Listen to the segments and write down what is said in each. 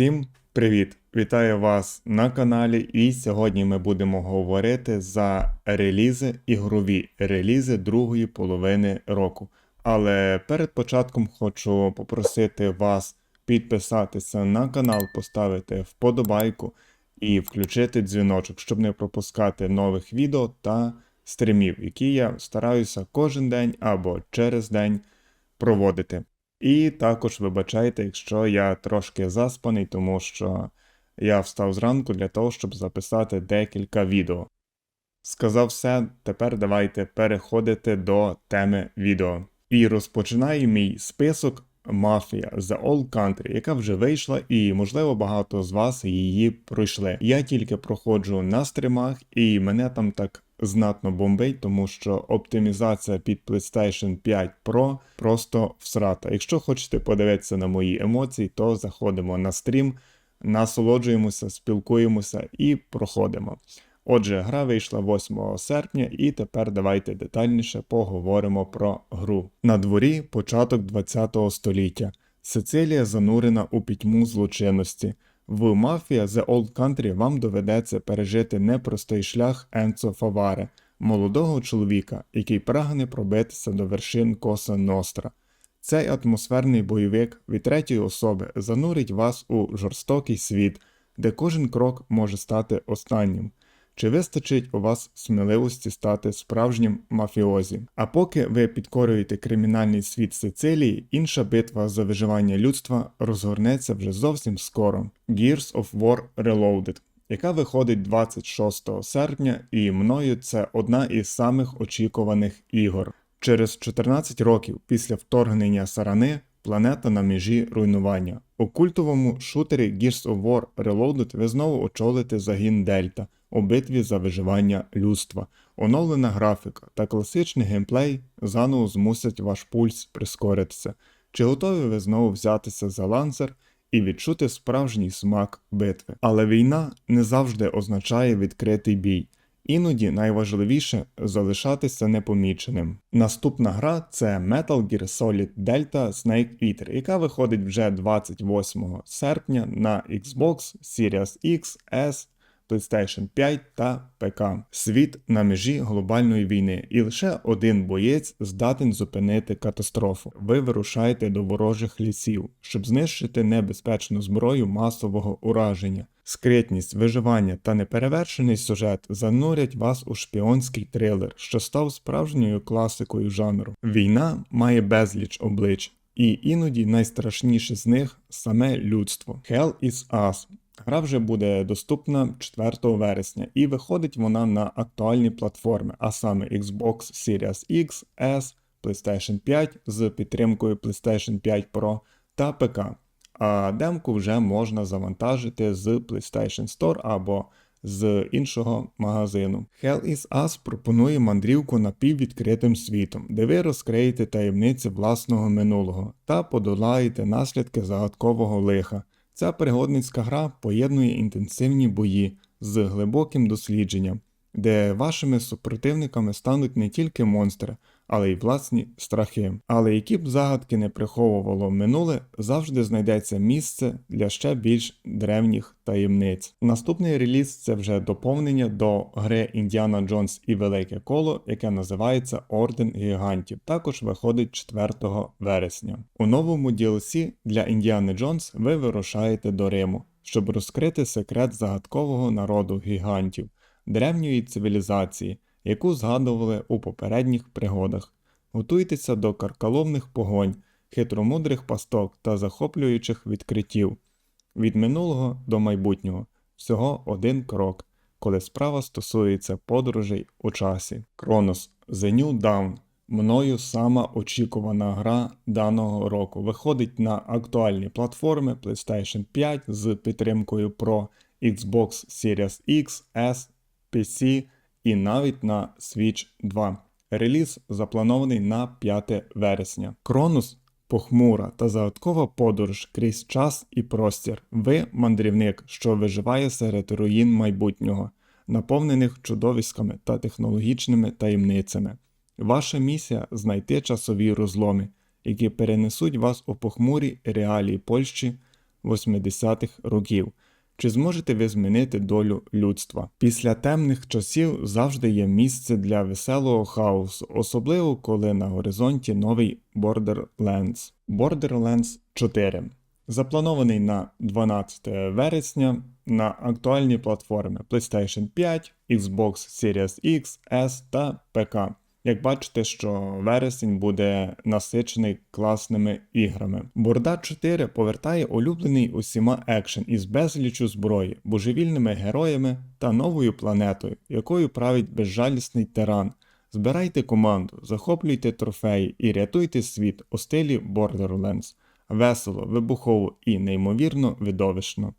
Всім привіт! Вітаю вас на каналі. І сьогодні ми будемо говорити за релізи, ігрові релізи другої половини року. Але перед початком хочу попросити вас підписатися на канал, поставити вподобайку і включити дзвіночок, щоб не пропускати нових відео та стрімів, які я стараюся кожен день або через день проводити. І також вибачайте, якщо я трошки заспаний, тому що я встав зранку для того, щоб записати декілька відео. Сказав все, тепер давайте переходити до теми відео. І розпочинаю мій список Мафія The Old Country, яка вже вийшла, і можливо багато з вас її пройшли. Я тільки проходжу на стримах, і мене там так знатно бомбить, тому що оптимізація під PlayStation 5 Pro просто всрата. Якщо хочете подивитися на мої емоції, то заходимо на стрім, насолоджуємося, спілкуємося і проходимо. Отже, гра вийшла 8 серпня, і тепер давайте детальніше поговоримо про гру. На дворі початок 20 століття. Сицилія занурена у пітьму злочинності. В Мафія The Old Country вам доведеться пережити непростий шлях Енцо Фаваре, молодого чоловіка, який прагне пробитися до вершин Коса Ностра. Цей атмосферний бойовик від третьої особи занурить вас у жорстокий світ, де кожен крок може стати останнім. Чи вистачить у вас сміливості стати справжнім мафіозі? А поки ви підкорюєте кримінальний світ Сицилії, інша битва за виживання людства розгорнеться вже зовсім скоро. Gears of War Reloaded, яка виходить 26 серпня, і мною це одна із самих очікуваних ігор. Через 14 років після вторгнення Сарани планета на межі руйнування. У культовому шутері Gears of War Reloaded ви знову очолите загін Дельта у битві за виживання людства. Оновлена графіка та класичний геймплей заново змусять ваш пульс прискоритися. Чи готові ви знову взятися за ланцер і відчути справжній смак битви? Але війна не завжди означає відкритий бій. Іноді найважливіше залишатися непоміченим. Наступна гра це Metal Gear Solid Delta Snake Eater, яка виходить вже 28 серпня на Xbox Series X, S, PlayStation 5 та ПК. Світ на межі глобальної війни, і лише один боєць здатен зупинити катастрофу. Ви вирушаєте до ворожих лісів, щоб знищити небезпечну зброю масового ураження. Скритність, виживання та неперевершений сюжет занурять вас у шпіонський трилер, що став справжньою класикою жанру. Війна має безліч облич, і іноді найстрашніше з них саме людство. Hell is Us Гра вже буде доступна 4 вересня і виходить вона на актуальні платформи, а саме Xbox Series X, S, PlayStation 5 з підтримкою PlayStation 5 Pro та ПК. А демку вже можна завантажити з PlayStation Store або з іншого магазину. Hell is Us пропонує мандрівку напіввідкритим світом, де ви розкриєте таємниці власного минулого та подолаєте наслідки загадкового лиха. Ця пригодницька гра поєднує інтенсивні бої з глибоким дослідженням, де вашими супротивниками стануть не тільки монстри, але й власні страхи. Але які б загадки не приховувало минуле, завжди знайдеться місце для ще більш древніх таємниць. Наступний реліз це вже доповнення до гри Індіана Джонс і Велике Коло, яке називається Орден Гігантів. Також виходить 4 вересня. У новому DLC для Індіани Джонс ви вирушаєте до Риму, щоб розкрити секрет загадкового народу гігантів, древньої цивілізації яку згадували у попередніх пригодах. Готуйтеся до карколомних погонь, хитромудрих пасток та захоплюючих відкриттів. Від минулого до майбутнього всього один крок, коли справа стосується подорожей у часі. Кронос The New Dawn мною сама очікувана гра даного року виходить на актуальні платформи PlayStation 5 з підтримкою Pro, Xbox Series X, S, PC і навіть на Switch 2. Реліз запланований на 5 вересня. Кронус похмура та загадкова подорож крізь час і простір. Ви мандрівник, що виживає серед руїн майбутнього, наповнених чудовиськами та технологічними таємницями. Ваша місія знайти часові розломи, які перенесуть вас у похмурі реалії Польщі 80-х років. Чи зможете ви змінити долю людства? Після темних часів завжди є місце для веселого хаосу, особливо коли на горизонті новий Borderlands. Borderlands 4 запланований на 12 вересня на актуальні платформи PlayStation 5, Xbox Series X, S та ПК. Як бачите, що вересень буде насичений класними іграми. Борда 4 повертає улюблений усіма екшен із безлічу зброї, божевільними героями та новою планетою, якою править безжалісний тиран. Збирайте команду, захоплюйте трофеї і рятуйте світ у стилі Borderlands. Весело, вибухово і неймовірно видовищно.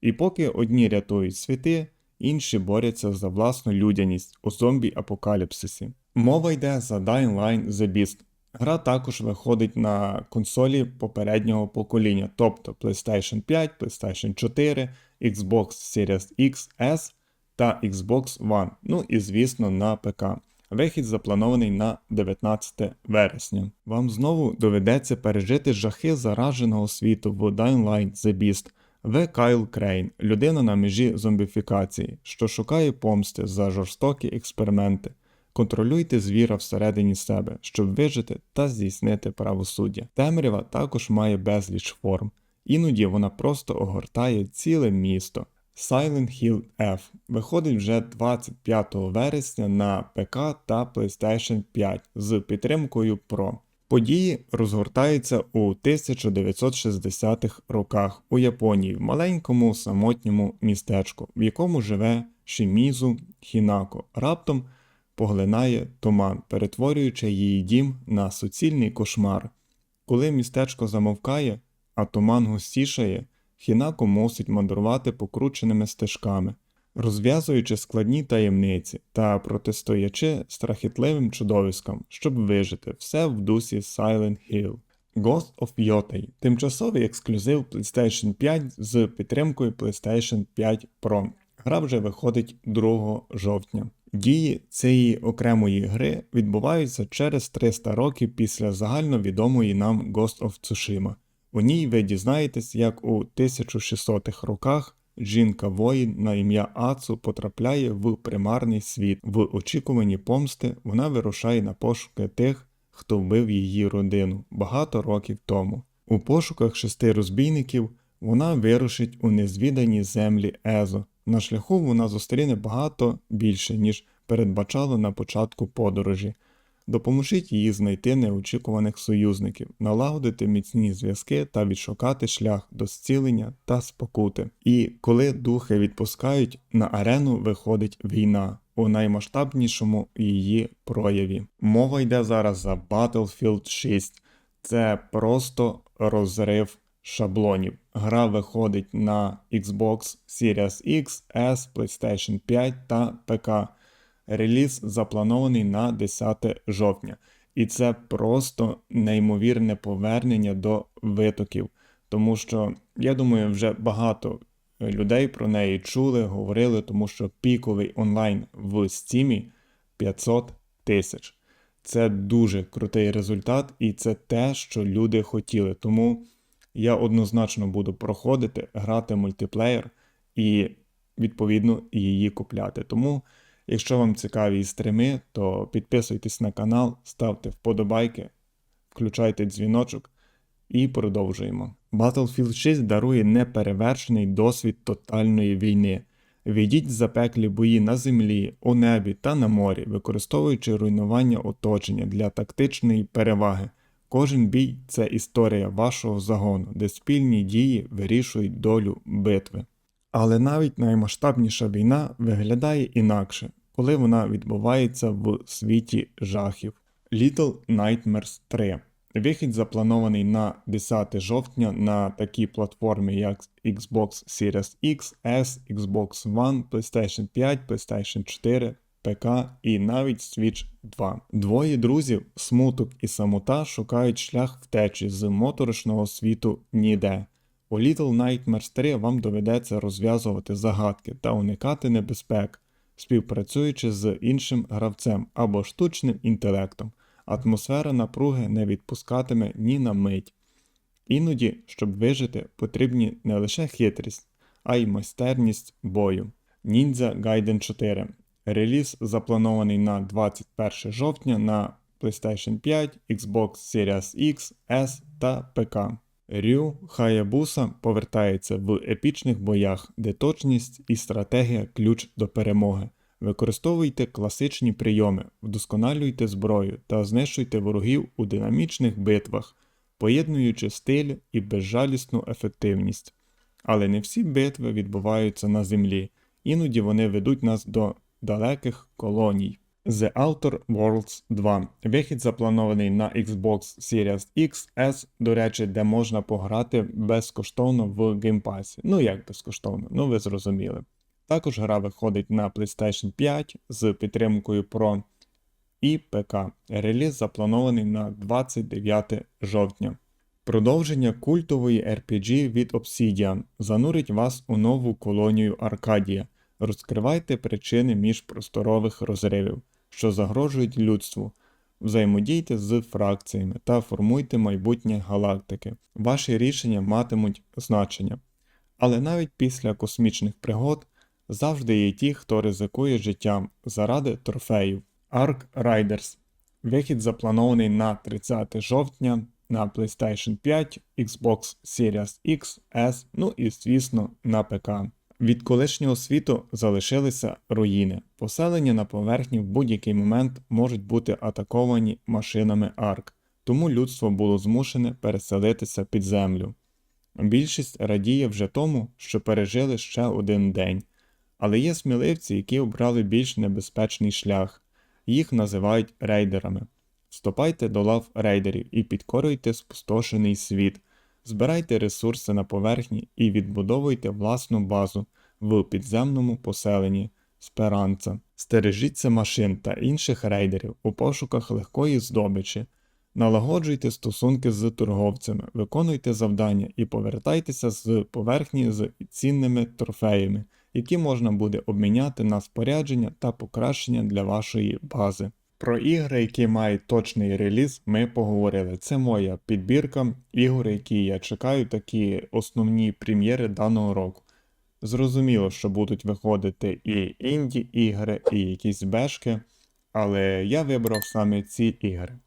І поки одні рятують світи, інші борються за власну людяність у зомбі-апокаліпсисі. Мова йде за Dying Line The Beast. Гра також виходить на консолі попереднього покоління, тобто PlayStation 5, PlayStation 4, Xbox Series X, S та Xbox One, ну і звісно на ПК. Вихід запланований на 19 вересня. Вам знову доведеться пережити жахи зараженого світу в Dying Line The Beast. Ви Кайл Крейн, людина на межі зомбіфікації, що шукає помсти за жорстокі експерименти. Контролюйте звіра всередині себе, щоб вижити та здійснити правосуддя. Темрява також має безліч форм, іноді вона просто огортає ціле місто. Silent Hill F виходить вже 25 вересня на ПК та PlayStation 5 з підтримкою Pro. Події розгортаються у 1960-х роках у Японії в маленькому самотньому містечку, в якому живе Шімізу Хінако. Раптом поглинає туман, перетворюючи її дім на суцільний кошмар. Коли містечко замовкає, а туман густішає, Хінако мусить мандрувати покрученими стежками, розв'язуючи складні таємниці та протистоячи страхітливим чудовиськам, щоб вижити все в дусі Silent Hill. Ghost of Yotei – тимчасовий ексклюзив PlayStation 5 з підтримкою PlayStation 5 Pro. Гра вже виходить 2 жовтня. Дії цієї окремої гри відбуваються через 300 років після загальновідомої нам Ghost of Tsushima. У ній ви дізнаєтесь, як у 1600-х роках жінка воїн на ім'я Ацу потрапляє в примарний світ. В очікуванні помсти вона вирушає на пошуки тих, хто вбив її родину багато років тому. У пошуках шести розбійників вона вирушить у незвідані землі Езо. На шляху вона зустріне багато більше, ніж передбачало на початку подорожі. Допоможіть їй знайти неочікуваних союзників, налагодити міцні зв'язки та відшукати шлях до зцілення та спокути. І коли духи відпускають, на арену виходить війна у наймасштабнішому її прояві. Мова йде зараз за Battlefield 6. Це просто розрив шаблонів. Гра виходить на Xbox Series X, S, PlayStation 5 та ПК. Реліз запланований на 10 жовтня, і це просто неймовірне повернення до витоків, тому що я думаю, вже багато людей про неї чули, говорили, тому що піковий онлайн в стімі 500 тисяч. Це дуже крутий результат, і це те, що люди хотіли. Тому я однозначно буду проходити, грати мультиплеєр і, відповідно, її купляти. Тому. Якщо вам цікаві стріми, то підписуйтесь на канал, ставте вподобайки, включайте дзвіночок і продовжуємо. Battlefield 6 дарує неперевершений досвід тотальної війни. Війдіть запеклі бої на землі, у небі та на морі, використовуючи руйнування оточення для тактичної переваги. Кожен бій це історія вашого загону, де спільні дії вирішують долю битви. Але навіть наймасштабніша війна виглядає інакше, коли вона відбувається в світі жахів. Little Nightmares 3. Вихід запланований на 10 жовтня на такі платформи, як Xbox Series X, S, Xbox One, PlayStation 5, PlayStation 4, ПК і навіть Switch 2. Двоє друзів, смуток і самота шукають шлях втечі з моторошного світу ніде. У Little Nightmares 3 вам доведеться розв'язувати загадки та уникати небезпек, співпрацюючи з іншим гравцем або штучним інтелектом. Атмосфера напруги не відпускатиме ні на мить. Іноді, щоб вижити, потрібні не лише хитрість, а й майстерність бою. Ninja Gaiden 4. Реліз запланований на 21 жовтня на PlayStation 5, Xbox Series X, S та ПК. Рю Хаябуса повертається в епічних боях, де точність і стратегія ключ до перемоги. Використовуйте класичні прийоми, вдосконалюйте зброю та знищуйте ворогів у динамічних битвах, поєднуючи стиль і безжалісну ефективність. Але не всі битви відбуваються на землі, іноді вони ведуть нас до далеких колоній. The Outer Worlds 2. Вихід запланований на Xbox Series X, S, до речі, де можна пограти безкоштовно в геймпасі. Ну як безкоштовно, ну ви зрозуміли. Також гра виходить на PlayStation 5 з підтримкою Pro і ПК. Реліз запланований на 29 жовтня. Продовження культової RPG від Obsidian занурить вас у нову колонію Аркадія. Розкривайте причини міжпросторових розривів, що загрожують людству. Взаємодійте з фракціями та формуйте майбутнє галактики. Ваші рішення матимуть значення. Але навіть після космічних пригод завжди є ті, хто ризикує життям заради трофеїв. Ark Riders. Вихід запланований на 30 жовтня на PlayStation 5, Xbox Series X, S, ну і, звісно, на ПК. Від колишнього світу залишилися руїни. Поселення на поверхні в будь-який момент можуть бути атаковані машинами арк, тому людство було змушене переселитися під землю. Більшість радіє вже тому, що пережили ще один день, але є сміливці, які обрали більш небезпечний шлях, їх називають рейдерами. Вступайте до лав рейдерів і підкорюйте спустошений світ. Збирайте ресурси на поверхні і відбудовуйте власну базу в підземному поселенні Сперанца. Стережіться машин та інших рейдерів у пошуках легкої здобичі. Налагоджуйте стосунки з торговцями, виконуйте завдання і повертайтеся з поверхні з цінними трофеями, які можна буде обміняти на спорядження та покращення для вашої бази. Про ігри, які мають точний реліз, ми поговорили. Це моя підбірка ігор, які я чекаю, такі основні прем'єри даного року. Зрозуміло, що будуть виходити і інді ігри, і якісь бешки, але я вибрав саме ці ігри.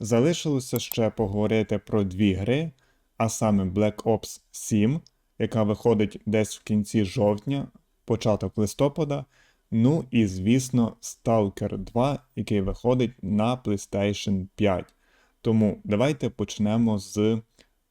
Залишилося ще поговорити про дві гри, а саме Black Ops 7, яка виходить десь в кінці жовтня, початок листопада. Ну і, звісно, Stalker 2, який виходить на PlayStation 5. Тому давайте почнемо з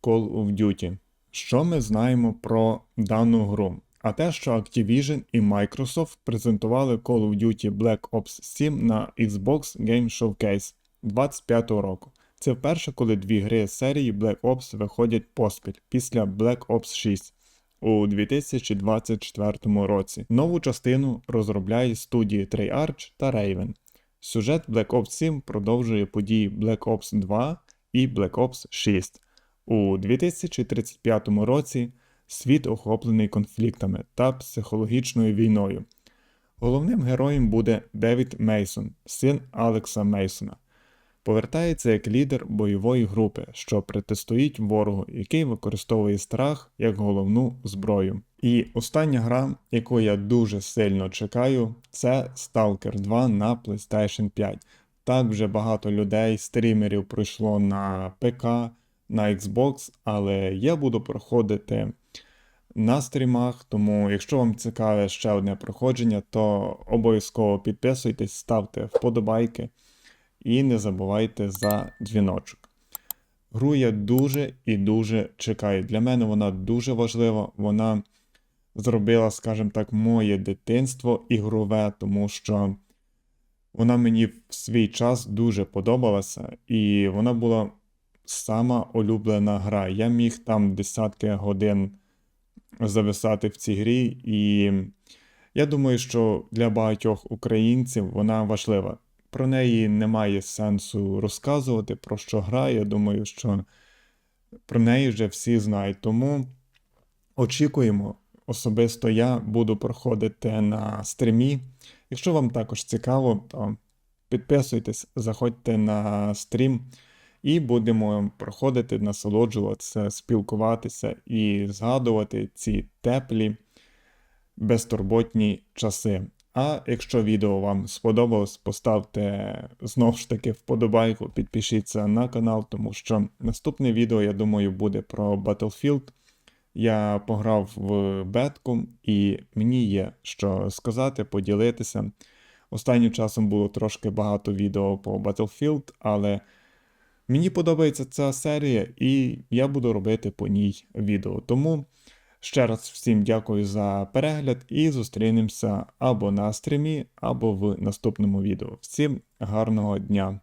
Call of Duty. Що ми знаємо про дану гру? А те, що Activision і Microsoft презентували Call of Duty Black Ops 7 на Xbox Game Showcase 25 року. Це вперше, коли дві гри серії Black Ops виходять поспіль після Black Ops 6 у 2024 році. Нову частину розробляє студії Treyarch та Raven. Сюжет Black Ops 7 продовжує події Black Ops 2 і Black Ops 6. У 2035 році світ охоплений конфліктами та психологічною війною. Головним героєм буде Девід Мейсон, син Алекса Мейсона. Повертається як лідер бойової групи, що протистоїть ворогу, який використовує страх як головну зброю. І остання гра, яку я дуже сильно чекаю, це Stalker 2 на PlayStation 5. Так вже багато людей, стрімерів пройшло на ПК, на Xbox, але я буду проходити на стрімах, тому якщо вам цікаве ще одне проходження, то обов'язково підписуйтесь, ставте вподобайки. І не забувайте за дзвіночок. Гру я дуже і дуже чекаю. Для мене вона дуже важлива. Вона зробила, скажімо так, моє дитинство ігрове, тому що вона мені в свій час дуже подобалася, і вона була сама улюблена гра. Я міг там десятки годин зависати в цій грі, і я думаю, що для багатьох українців вона важлива. Про неї немає сенсу розказувати, про що гра. Я думаю, що про неї вже всі знають. Тому очікуємо. Особисто я буду проходити на стрімі. Якщо вам також цікаво, то підписуйтесь, заходьте на стрім і будемо проходити, насолоджуватися, спілкуватися і згадувати ці теплі, безтурботні часи. А якщо відео вам сподобалось, поставте знову ж таки вподобайку, підпишіться на канал, тому що наступне відео, я думаю, буде про Battlefield. Я пограв в бетку, і мені є що сказати, поділитися. Останнім часом було трошки багато відео по Battlefield, але мені подобається ця серія, і я буду робити по ній відео. Тому ще раз всім дякую за перегляд і зустрінемося або на стрімі, або в наступному відео. Всім гарного дня!